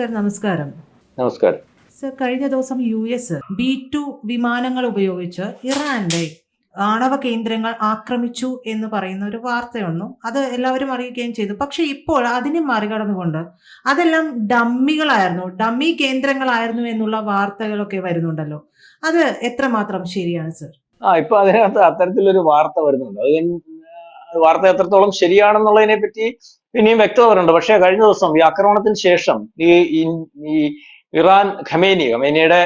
Sir നമസ്കാരം. നമസ്കാരം. Sir കഴിഞ്ഞ ദിവസം യു എസ് ബി ടു വിമാനങ്ങൾ ഉപയോഗിച്ച് ഇറാന്റെ ആണവ കേന്ദ്രങ്ങൾ ആക്രമിച്ചു എന്ന് പറയുന്ന ഒരു വാർത്തയൊന്നു അത് എല്ലാവരും അറിയിക്കുകയും ചെയ്തു. പക്ഷെ ഇപ്പോൾ അതിനെ മറികടന്നുകൊണ്ട് അതെല്ലാം ഡമ്മികളായിരുന്നു ഡമ്മി കേന്ദ്രങ്ങളായിരുന്നു എന്നുള്ള വാർത്തകളൊക്കെ വരുന്നുണ്ടല്ലോ. അത് എത്രമാത്രം ശരിയാണ് സർ? ആ ഇപ്പൊ അതിനകത്ത് അത്തരത്തിലൊരു വാർത്ത വരുന്നുണ്ട്. അത് വാർത്ത എത്രത്തോളം ശരിയാണെന്നുള്ളതിനെ പറ്റി ഇനിയും വ്യക്തത വരുന്നുണ്ട് പക്ഷേ കഴിഞ്ഞ ദിവസം ഈ ആക്രമണത്തിന് ശേഷം ഈ ഈ- ഇറാൻ ഖമേനി ഖമേനിയുടെ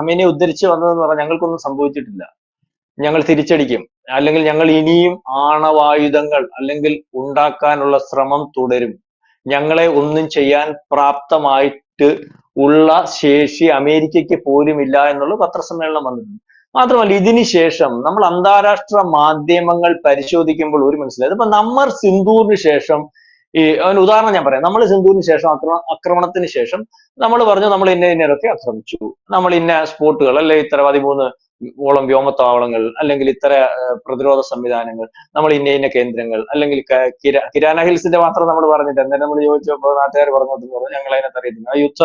ഖമേനിയെ ഉദ്ധരിച്ച് വന്നതെന്ന് പറഞ്ഞാൽ ഞങ്ങൾക്കൊന്നും സംഭവിച്ചിട്ടില്ല. ഞങ്ങൾ തിരിച്ചടിക്കും. അല്ലെങ്കിൽ ഞങ്ങൾ ഇനിയും ആണവായുധങ്ങൾ അല്ലെങ്കിൽ ഉണ്ടാക്കാനുള്ള ശ്രമം തുടരും. ഞങ്ങളെ ഒന്നും ചെയ്യാൻ പ്രാപ്തമായിട്ട് ഉള്ള ശേഷി അമേരിക്കയ്ക്ക് പോലും ഇല്ല എന്നുള്ള പത്രസമ്മേളനം വന്നിട്ടുണ്ട്. മാത്രമല്ല ഇതിനു ശേഷം നമ്മൾ അന്താരാഷ്ട്ര മാധ്യമങ്ങൾ പരിശോധിക്കുമ്പോൾ ഒരു മനസ്സിലായത് ഇപ്പൊ നമ്മൾ സിന്ധൂറിന് ശേഷം ഈ ഒരു ഉദാഹരണം ഞാൻ പറയാം. നമ്മൾ സിന്ധുവിന് ശേഷം ആക്രമ ആക്രമണത്തിന് ശേഷം നമ്മൾ പറഞ്ഞു നമ്മൾ ഇന്ന ഇന്നതൊക്കെ ആക്രമിച്ചു നമ്മൾ ഇന്ന സ്പോട്ടുകൾ അല്ലെ ഇത്ര പതിമൂന്ന് ഓളം വ്യോമത്താവളങ്ങൾ അല്ലെങ്കിൽ ഇത്ര പ്രതിരോധ സംവിധാനങ്ങൾ നമ്മൾ ഇന്ന ഇന്ന കേന്ദ്രങ്ങൾ അല്ലെങ്കിൽ കിര കിരാന ഹിൽസിന്റെ മാത്രം നമ്മൾ പറഞ്ഞിട്ട് എന്നിട്ട് നമ്മൾ ചോദിച്ചപ്പോൾ നാട്ടുകാർ പറഞ്ഞു പറഞ്ഞു ഞങ്ങൾ അതിനകത്ത് അറിയത്തില്ല. ആ യുദ്ധ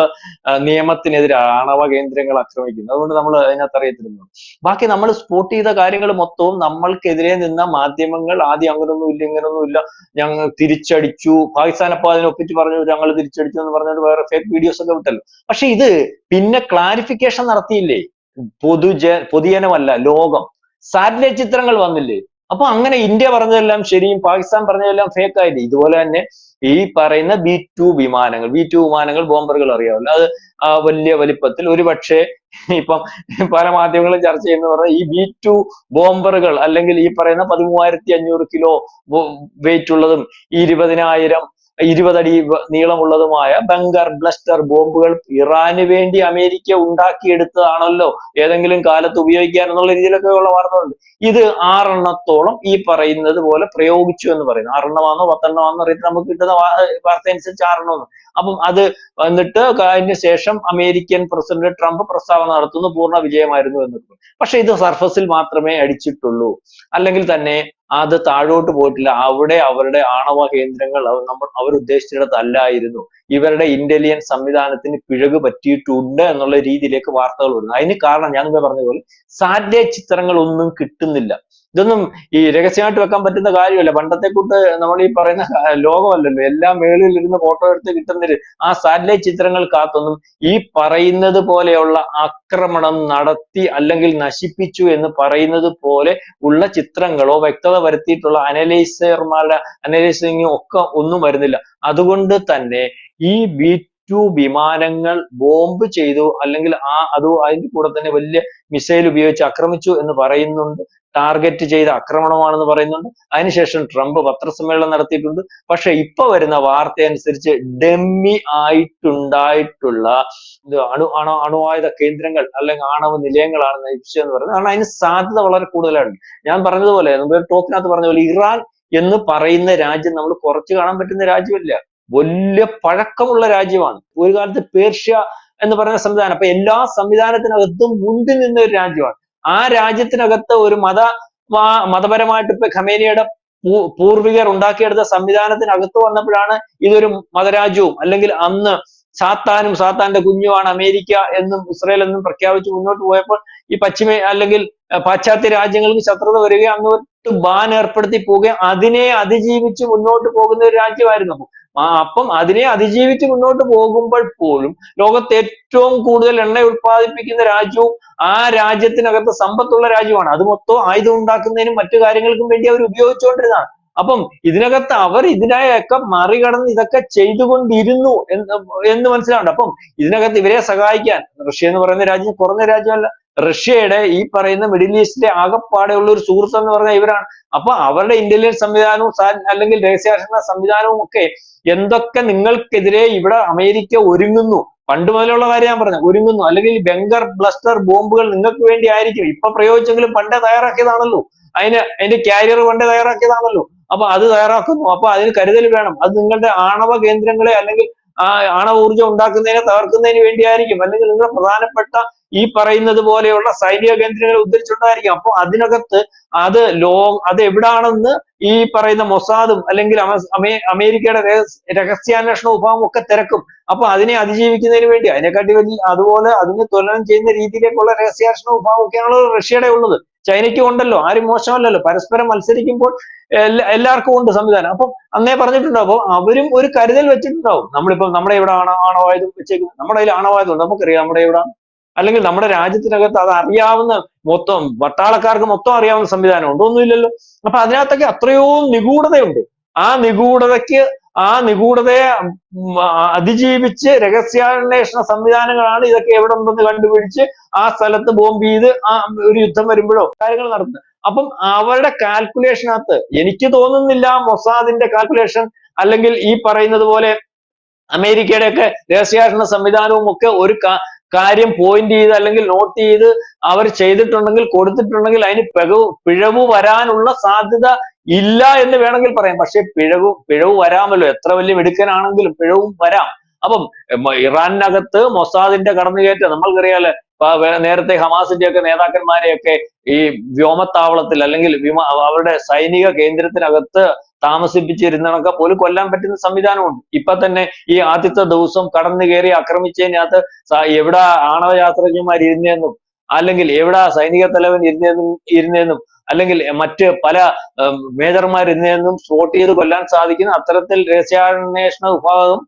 നിയമത്തിനെതിരെ ആണവ കേന്ദ്രങ്ങൾ ആക്രമിക്കുന്നു. അതുകൊണ്ട് നമ്മൾ അതിനകത്ത് അറിയത്തിരുന്നു ബാക്കി നമ്മൾ സ്പോട്ട് ചെയ്ത കാര്യങ്ങൾ മൊത്തവും നമ്മൾക്കെതിരെ നിന്ന മാധ്യമങ്ങൾ ആദ്യം അങ്ങനൊന്നും ഇല്ല ഇങ്ങനൊന്നും ഇല്ല ഞങ്ങൾ തിരിച്ചടിച്ചു പാകിസ്ഥാൻ അപ്പൊ അതിനെ ഒപ്പിച്ച് പറഞ്ഞു ഞങ്ങൾ തിരിച്ചടിച്ചു എന്ന് പറഞ്ഞുകൊണ്ട് വേറെ ഫേക്ക് വീഡിയോസ് ഒക്കെ വിട്ടല്ലോ. പക്ഷെ ഇത് പിന്നെ ക്ലാരിഫിക്കേഷൻ നടത്തിയില്ലേ? പൊതുജ പൊതുജനമല്ല ലോകം. സാറ്റലൈറ്റ് ചിത്രങ്ങൾ വന്നില്ലേ? അപ്പൊ അങ്ങനെ ഇന്ത്യ പറഞ്ഞതെല്ലാം ശരിയും പാകിസ്ഥാൻ പറഞ്ഞതെല്ലാം ഫേക്ക് ആയില്ലേ? ഇതുപോലെ തന്നെ ഈ പറയുന്ന ബി ടു വിമാനങ്ങൾ ബി ടു വിമാനങ്ങൾ ബോംബറുകൾ അറിയാമല്ലോ. അത് ആ വലിയ വലിപ്പത്തിൽ ഒരു പക്ഷേ ഇപ്പം പല മാധ്യമങ്ങളും ചർച്ച ചെയ്യുന്ന പറഞ്ഞാൽ ഈ ബി ടു ബോംബറുകൾ അല്ലെങ്കിൽ ഈ പറയുന്ന പതിമൂവായിരത്തി അഞ്ഞൂറ് കിലോ വെയിറ്റ് ഉള്ളതും ഇരുപതിനായിരം ഇരുപതടി നീളമുള്ളതുമായ ബങ്കർ ബ്ലസ്റ്റർ ബോംബുകൾ ഇറാന് വേണ്ടി അമേരിക്ക ഉണ്ടാക്കിയെടുത്തതാണല്ലോ. ഏതെങ്കിലും കാലത്ത് ഉപയോഗിക്കാൻ എന്നുള്ള രീതിയിലൊക്കെ ഉള്ള വാർത്തകളുണ്ട്. ഇത് ആറെണ്ണത്തോളം ഈ പറയുന്നത് പോലെ പ്രയോഗിച്ചു എന്ന് പറയുന്നു. ആറെണ്ണമാണോ പത്തെണ്ണമാണോ അറിയത്തില്ല. നമുക്ക് കിട്ടുന്ന വാർത്ത അനുസരിച്ച് ആറെണ്ണം അപ്പം അത് വന്നിട്ട് അതിന് ശേഷം അമേരിക്കൻ പ്രസിഡന്റ് ട്രംപ് പ്രസ്താവന നടത്തുന്നു. പൂർണ വിജയമായിരുന്നു എന്ന് പക്ഷെ ഇത് സർഫസിൽ മാത്രമേ അടിച്ചിട്ടുള്ളൂ. അല്ലെങ്കിൽ തന്നെ അത് താഴോട്ട് പോയിട്ടില്ല. അവിടെ അവരുടെ ആണവ കേന്ദ്രങ്ങൾ നമ്മൾ അവർ ഉദ്ദേശിച്ചിടത്ത് അല്ലായിരുന്നു ഇവരുടെ ഇന്റലിജൻസ് സംവിധാനത്തിന് പിഴക് പറ്റിയിട്ടുണ്ട് എന്നുള്ള രീതിയിലേക്ക് വാർത്തകൾ വരുന്നു. അതിന് കാരണം ഞാൻ മുമ്പേ പറഞ്ഞതുപോലെ പോലെ സാറ്റലൈറ്റ് ചിത്രങ്ങൾ ഒന്നും കിട്ടുന്നില്ല. ഇതൊന്നും ഈ രഹസ്യമായിട്ട് വെക്കാൻ പറ്റുന്ന കാര്യമല്ല. പണ്ടത്തെ കൂട്ട് നമ്മൾ ഈ പറയുന്ന ലോകമല്ലല്ലോ. എല്ലാം മേളിൽ ഇരുന്ന് ഫോട്ടോ എടുത്ത് കിട്ടുന്നൊരു ആ സാറ്റലൈറ്റ് ചിത്രങ്ങൾക്കകത്തൊന്നും ഈ പറയുന്നത് പോലെയുള്ള ആക്രമണം നടത്തി അല്ലെങ്കിൽ നശിപ്പിച്ചു എന്ന് പറയുന്നത് പോലെ ഉള്ള ചിത്രങ്ങളോ വ്യക്തത വരുത്തിയിട്ടുള്ള അനലൈസർമാരുടെ അനലൈസിങ്ങോ ഒക്കെ ഒന്നും വരുന്നില്ല. അതുകൊണ്ട് തന്നെ ഈ ബി ടു വിമാനങ്ങൾ ബോംബ് ചെയ്തു അല്ലെങ്കിൽ ആ അത് അതിന്റെ കൂടെ തന്നെ വലിയ മിസൈൽ ഉപയോഗിച്ച് ആക്രമിച്ചു എന്ന് പറയുന്നുണ്ട്. ടാർഗറ്റ് ചെയ്ത ആക്രമണമാണെന്ന് പറയുന്നുണ്ട്. അതിനുശേഷം ട്രംപ് പത്രസമ്മേളനം നടത്തിയിട്ടുണ്ട്. പക്ഷെ ഇപ്പൊ വരുന്ന വാർത്ത അനുസരിച്ച് ഡെമ്മി ആയിട്ടുണ്ടായിട്ടുള്ള അണു അണു അണുവായുധ കേന്ദ്രങ്ങൾ അല്ലെങ്കിൽ ആണവ നിലയങ്ങളാണ് നയിച്ചതെന്ന് പറയുന്നത്. കാരണം അതിന് സാധ്യത വളരെ കൂടുതലാണ്. ഞാൻ പറഞ്ഞതുപോലെ ടോക്കിനകത്ത് പറഞ്ഞ പോലെ ഇറാൻ എന്ന് പറയുന്ന രാജ്യം നമ്മൾ കുറച്ച് കാണാൻ പറ്റുന്ന രാജ്യമല്ല. വലിയ പഴക്കമുള്ള രാജ്യമാണ്. ഒരു കാലത്ത് പേർഷ്യ എന്ന് പറയുന്ന സംവിധാനം. അപ്പൊ എല്ലാ സംവിധാനത്തിനകത്തും മുന്നിൽ നിന്ന ഒരു രാജ്യമാണ്. ആ രാജ്യത്തിനകത്ത് ഒരു മത മതപരമായിട്ട് ഇപ്പൊ ഖമേനിയുടെ പൂർവികർ ഉണ്ടാക്കിയെടുത്ത സംവിധാനത്തിനകത്ത് വന്നപ്പോഴാണ് ഇതൊരു മതരാജ്യവും അല്ലെങ്കിൽ അന്ന് സാത്താനും സാത്താന്റെ കുഞ്ഞുമാണ് അമേരിക്ക എന്നും ഇസ്രായേൽ എന്നും പ്രഖ്യാപിച്ച് മുന്നോട്ട് പോയപ്പോൾ ഈ പശ്ചിമ അല്ലെങ്കിൽ പാശ്ചാത്യ രാജ്യങ്ങൾക്ക് ശത്രുത വരികയും അങ്ങോട്ട് ബാൻ ഏർപ്പെടുത്തി പോവുകയും അതിനെ അതിജീവിച്ച് മുന്നോട്ട് പോകുന്ന ഒരു രാജ്യമായിരുന്നു. അപ്പൊ അതിനെ അതിജീവിച്ച് മുന്നോട്ട് പോകുമ്പോൾ പോലും ലോകത്ത് ഏറ്റവും കൂടുതൽ എണ്ണ ഉത്പാദിപ്പിക്കുന്ന രാജ്യവും ആ രാജ്യത്തിനകത്ത് സമ്പത്തുള്ള രാജ്യമാണ് അത് മൊത്തം ആയുധം ഉണ്ടാക്കുന്നതിനും മറ്റു കാര്യങ്ങൾക്കും വേണ്ടി അവർ ഉപയോഗിച്ചുകൊണ്ടിരുന്നതാണ്. അപ്പം ഇതിനകത്ത് അവർ ഇതിനെയൊക്കെ മറികടന്ന് ഇതൊക്കെ ചെയ്തുകൊണ്ടിരുന്നു എന്ന് എന്ന് മനസ്സിലാവുന്നുണ്ട്. അപ്പം ഇതിനകത്ത് ഇവരെ സഹായിക്കാൻ റഷ്യ എന്ന് പറയുന്ന രാജ്യം കുറഞ്ഞ രാജ്യമല്ല. റഷ്യയുടെ ഈ പറയുന്ന മിഡിൽ ഈസ്റ്റിലെ ആകെപ്പാടെയുള്ള ഒരു സുഹൃത്ത് എന്ന് പറഞ്ഞാൽ ഇവരാണ്. അപ്പൊ അവരുടെ ഇന്റലിജൻസ് സംവിധാനവും അല്ലെങ്കിൽ രഹസ്യാന്വേഷണ സംവിധാനവും ഒക്കെ എന്തൊക്കെ നിങ്ങൾക്കെതിരെ ഇവിടെ അമേരിക്ക ഒരുങ്ങുന്നു? പണ്ട് മുതലുള്ള കാര്യം ഞാൻ പറഞ്ഞു ഒരുങ്ങുന്നു. അല്ലെങ്കിൽ ബംഗർ ബ്ലസ്റ്റർ ബോംബുകൾ നിങ്ങൾക്ക് വേണ്ടി ആയിരിക്കും. ഇപ്പൊ പ്രയോഗിച്ചെങ്കിലും പണ്ടേ തയ്യാറാക്കിയതാണല്ലോ. അതിന് അതിന്റെ കാരിയർ പണ്ടേ തയ്യാറാക്കിയതാണല്ലോ. അപ്പൊ അത് തയ്യാറാക്കുന്നു. അപ്പൊ അതിന് കരുതൽ വേണം. അത് നിങ്ങളുടെ ആണവ കേന്ദ്രങ്ങളെ അല്ലെങ്കിൽ ആ ആണവ ഊർജം ഉണ്ടാക്കുന്നതിനെ തകർക്കുന്നതിന് വേണ്ടിയായിരിക്കും അല്ലെങ്കിൽ നിങ്ങളുടെ പ്രധാനപ്പെട്ട ഈ പറയുന്നത് പോലെയുള്ള സൈനിക കേന്ദ്രങ്ങൾ ഉദ്ധരിച്ചിട്ടുണ്ടായിരിക്കും അപ്പൊ അതിനകത്ത് അത് ലോ അത് എവിടാണെന്ന് ഈ പറയുന്ന മൊസാദും അല്ലെങ്കിൽ അമേ- അമേരിക്കയുടെ രഹസ്- രഹസ്യാന്വേഷണ വിഭാഗം ഒക്കെ തിരക്കും. അപ്പൊ അതിനെ അതിജീവിക്കുന്നതിന് വേണ്ടി അതിനെക്കാട്ടി വലിയ അതുപോലെ അതിനെ തുലനം ചെയ്യുന്ന രീതിയിലേക്കുള്ള രഹസ്യാന്വേഷണ വിഭാഗം ഒക്കെയാണ് റഷ്യയുടെ ഉള്ളത്. ചൈനയ്ക്കും ഉണ്ടല്ലോ ആരും മോശമല്ലല്ലോ. പരസ്പരം മത്സരിക്കുമ്പോൾ എല്ലാ എല്ലാവർക്കും ഉണ്ട് സംവിധാനം. അപ്പം അന്നേ പറഞ്ഞിട്ടുണ്ടാവും. അപ്പൊ അവരും ഒരു കരുതൽ വെച്ചിട്ടുണ്ടാവും. നമ്മളിപ്പോ നമ്മുടെ ഇവിടെ ആണോ ആണവായുധം വെച്ചേക്കുന്നത്? നമ്മുടെ കയ്യിൽ ആണവായുധം നമുക്കറിയാം നമ്മുടെ ഇവിടെ അല്ലെങ്കിൽ നമ്മുടെ രാജ്യത്തിനകത്ത് അത് അറിയാവുന്ന മൊത്തം വട്ടാളക്കാർക്ക് മൊത്തം അറിയാവുന്ന സംവിധാനം ഉണ്ടോ ഒന്നുമില്ലല്ലോ. അപ്പൊ അതിനകത്തൊക്കെ അത്രയോ നിഗൂഢതയുണ്ട്. ആ നിഗൂഢതയ്ക്ക് ആ നിഗൂഢതയെ അതിജീവിച്ച് രഹസ്യാന്വേഷണ സംവിധാനങ്ങളാണ് ഇതൊക്കെ എവിടെ ഉണ്ടെന്ന് കണ്ടുപിടിച്ച് ആ സ്ഥലത്ത് ബോംബ് ചെയ്ത് ആ ഒരു യുദ്ധം വരുമ്പോഴോ കാര്യങ്ങൾ നടത്തുന്നത്. അപ്പം അവരുടെ കാൽക്കുലേഷനകത്ത് എനിക്ക് തോന്നുന്നില്ല മൊസാദിന്റെ കാൽക്കുലേഷൻ അല്ലെങ്കിൽ ഈ പറയുന്നത് പോലെ അമേരിക്കയുടെ ഒക്കെ രഹസ്യാന്വേഷണ സംവിധാനവും ഒക്കെ ഒരു കാര്യം പോയിന്റ് ചെയ്ത് അല്ലെങ്കിൽ നോട്ട് ചെയ്ത് അവർ ചെയ്തിട്ടുണ്ടെങ്കിൽ കൊടുത്തിട്ടുണ്ടെങ്കിൽ അതിന് പിഴവ് പിഴവ് വരാനുള്ള സാധ്യത ഇല്ല എന്ന് വേണമെങ്കിൽ പറയാം. പക്ഷെ പിഴവ് പിഴവ് വരാമല്ലോ. എത്ര വലിയ മിടുക്കനാണെങ്കിലും പിഴവും വരാം. അപ്പം ഇറാനകത്ത് മൊസാദിന്റെ കടന്നുകയറ്റം നമ്മൾക്കറിയാലോ നേരത്തെ ഹമാസിന്റെ ഒക്കെ നേതാക്കന്മാരെയൊക്കെ ഈ വ്യോമത്താവളത്തിൽ അല്ലെങ്കിൽ വിമാ അവരുടെ സൈനിക കേന്ദ്രത്തിനകത്ത് താമസിപ്പിച്ചിരുന്നതൊക്കെ പോലും കൊല്ലാൻ പറ്റുന്ന സംവിധാനമുണ്ട്. ഇപ്പൊ തന്നെ ഈ ആദ്യത്തെ ദിവസം കടന്നു കയറി ആക്രമിച്ചതിനകത്ത് എവിടെ ആണവ ശാസ്ത്രജ്ഞന്മാർ ഇരുന്നതെന്നും അല്ലെങ്കിൽ എവിടെ സൈനിക തലവൻ ഇരുന്നതെന്നും ഇരുന്നതെന്നും അല്ലെങ്കിൽ മറ്റ് പല ഉം, മേജർമാർ ഇന്നും സ്പോട്ട് ചെയ്ത് കൊല്ലാൻ സാധിക്കുന്ന അത്തരത്തിൽ രഹസ്യാന്വേഷണ വിഭാഗം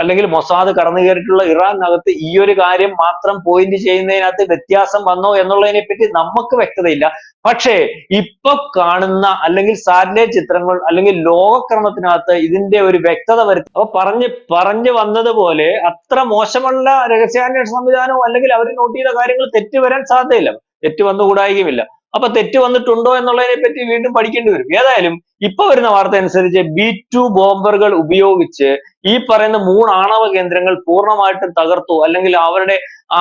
അല്ലെങ്കിൽ മൊസാദ് കടന്നു കയറിയിട്ടുള്ള ഇറാനകത്ത് ഈ ഒരു കാര്യം മാത്രം പോയിന്റ് ചെയ്യുന്നതിനകത്ത് വ്യത്യാസം വന്നോ എന്നുള്ളതിനെ പറ്റി നമുക്ക് വ്യക്തതയില്ല. പക്ഷേ ഇപ്പൊ കാണുന്ന അല്ലെങ്കിൽ സാറ്റലൈറ്റ് ചിത്രങ്ങൾ അല്ലെങ്കിൽ ലോകക്രമത്തിനകത്ത് ഇതിന്റെ ഒരു വ്യക്തത വരുത്തി. അപ്പൊ പറഞ്ഞ് പറഞ്ഞു വന്നതുപോലെ അത്ര മോശമുള്ള രഹസ്യാന്വേഷണ സംവിധാനവും അല്ലെങ്കിൽ അവർ നോട്ട് ചെയ്ത കാര്യങ്ങൾ തെറ്റ് വരാൻ സാധ്യതയില്ല. തെറ്റ് വന്നുകൂടായികയുമില്ല അപ്പൊ തെറ്റ് വന്നിട്ടുണ്ടോ എന്നുള്ളതിനെ പറ്റി വീണ്ടും പഠിക്കേണ്ടി വരും. ഏതായാലും ഇപ്പൊ വരുന്ന വാർത്ത അനുസരിച്ച് ബി ടു ബോംബറുകൾ ഉപയോഗിച്ച് ഈ പറയുന്ന മൂന്ന് ആണവ കേന്ദ്രങ്ങൾ പൂർണമായിട്ടും തകർത്തു അല്ലെങ്കിൽ അവരുടെ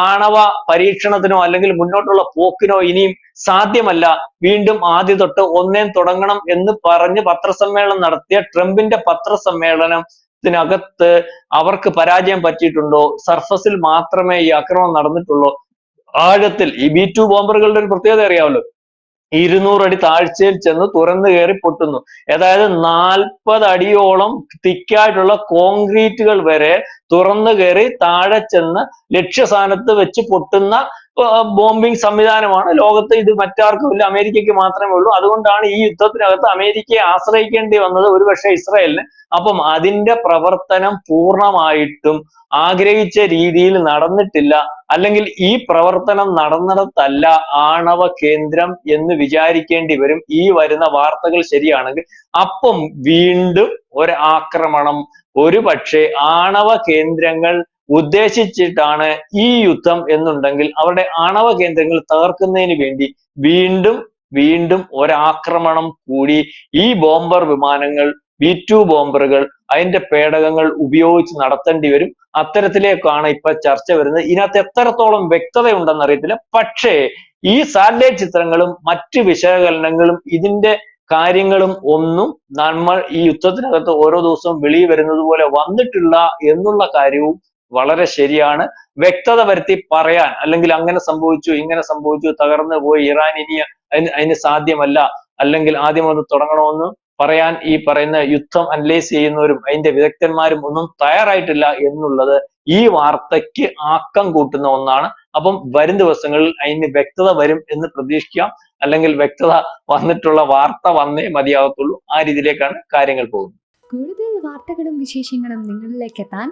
ആണവ പരീക്ഷണത്തിനോ അല്ലെങ്കിൽ മുന്നോട്ടുള്ള പോക്കിനോ ഇനിയും സാധ്യമല്ല. വീണ്ടും ആദ്യ തൊട്ട് ഒന്നേം തുടങ്ങണം എന്ന് പറഞ്ഞ് പത്രസമ്മേളനം നടത്തിയ ട്രംപിന്റെ പത്രസമ്മേളനത്തിനകത്ത് അവർക്ക് പരാജയം പറ്റിയിട്ടുണ്ടോ? സർഫസിൽ മാത്രമേ ഈ ആക്രമണം നടന്നിട്ടുള്ളൂ. ആഴത്തിൽ ഈ ബി ടു ബോംബറുകളുടെ ഒരു പ്രത്യേകത അറിയാമല്ലോ. ഇരുന്നൂറ് അടി താഴ്ചയിൽ ചെന്ന് തുറന്നു കയറി പൊട്ടുന്നു. അതായത് നാൽപ്പത് അടിയോളം തിക്കായിട്ടുള്ള കോൺക്രീറ്റുകൾ വരെ തുറന്നു കയറി താഴെ ചെന്ന് ലക്ഷ്യസ്ഥാനത്ത് വെച്ച് പൊട്ടുന്ന ബോംബിംഗ് സംവിധാനമാണ്. ലോകത്ത് ഇത് മറ്റാർക്കും ഇല്ല. അമേരിക്കയ്ക്ക് മാത്രമേ ഉള്ളൂ. അതുകൊണ്ടാണ് ഈ യുദ്ധത്തിനകത്ത് അമേരിക്കയെ ആശ്രയിക്കേണ്ടി വന്നത് ഒരുപക്ഷെ ഇസ്രായേലിന്. അപ്പം അതിന്റെ പ്രവർത്തനം പൂർണമായിട്ടും ആഗ്രഹിച്ച രീതിയിൽ നടന്നിട്ടില്ല. അല്ലെങ്കിൽ ഈ പ്രവർത്തനം നടന്നിടത്തല്ല ആണവ കേന്ദ്രം എന്ന് വിചാരിക്കേണ്ടി വരും. ഈ വരുന്ന വാർത്തകൾ ശരിയാണെങ്കിൽ അപ്പം വീണ്ടും ഒരു ആക്രമണം ഒരു പക്ഷേ ആണവ കേന്ദ്രങ്ങൾ ഉദ്ദേശിച്ചിട്ടാണ് ഈ യുദ്ധം എന്നുണ്ടെങ്കിൽ അവരുടെ ആണവ കേന്ദ്രങ്ങൾ തകർക്കുന്നതിന് വേണ്ടി വീണ്ടും വീണ്ടും ഒരാക്രമണം കൂടി ഈ ബോംബർ വിമാനങ്ങൾ ബി ടു ബോംബറുകൾ അതിന്റെ പേടകങ്ങൾ ഉപയോഗിച്ച് നടത്തേണ്ടി വരും. അത്തരത്തിലേക്കാണ് ഇപ്പൊ ചർച്ച വരുന്നത്. ഇതിനകത്ത് എത്രത്തോളം വ്യക്തത അറിയത്തില്ല. പക്ഷേ ഈ സാറ്റലൈറ്റ് ചിത്രങ്ങളും മറ്റ് വിശകലനങ്ങളും ഇതിന്റെ കാര്യങ്ങളും ഒന്നും നമ്മൾ ഈ യുദ്ധത്തിനകത്ത് ഓരോ ദിവസവും വെളിയിൽ വരുന്നത് പോലെ വന്നിട്ടില്ല എന്നുള്ള കാര്യവും വളരെ ശരിയാണ്. വ്യക്തത വരുത്തി പറയാൻ അല്ലെങ്കിൽ അങ്ങനെ സംഭവിച്ചു ഇങ്ങനെ സംഭവിച്ചു തകർന്നു പോയി ഇറാൻ ഇനി അതിന് സാധ്യമല്ല അല്ലെങ്കിൽ ആദ്യം ഒന്ന് തുടങ്ങണമെന്ന് പറയാൻ ഈ പറയുന്ന യുദ്ധം അനലൈസ് ചെയ്യുന്നവരും അതിന്റെ വിദഗ്ധന്മാരും ഒന്നും തയ്യാറായിട്ടില്ല എന്നുള്ളത് ഈ വാർത്തയ്ക്ക് ആക്കം കൂട്ടുന്ന ഒന്നാണ്. അപ്പം വരും ദിവസങ്ങളിൽ അതിന് വ്യക്തത വരും എന്ന് പ്രതീക്ഷിക്കാം. അല്ലെങ്കിൽ വ്യക്തത വന്നിട്ടുള്ള വാർത്ത വന്നേ മതിയാകത്തുള്ളൂ. ആ രീതിയിലേക്കാണ് കാര്യങ്ങൾ പോകുന്നത്. കൂടുതൽ വാർത്തകളും വിശേഷങ്ങളും നിങ്ങളിലേക്ക് എത്താൻ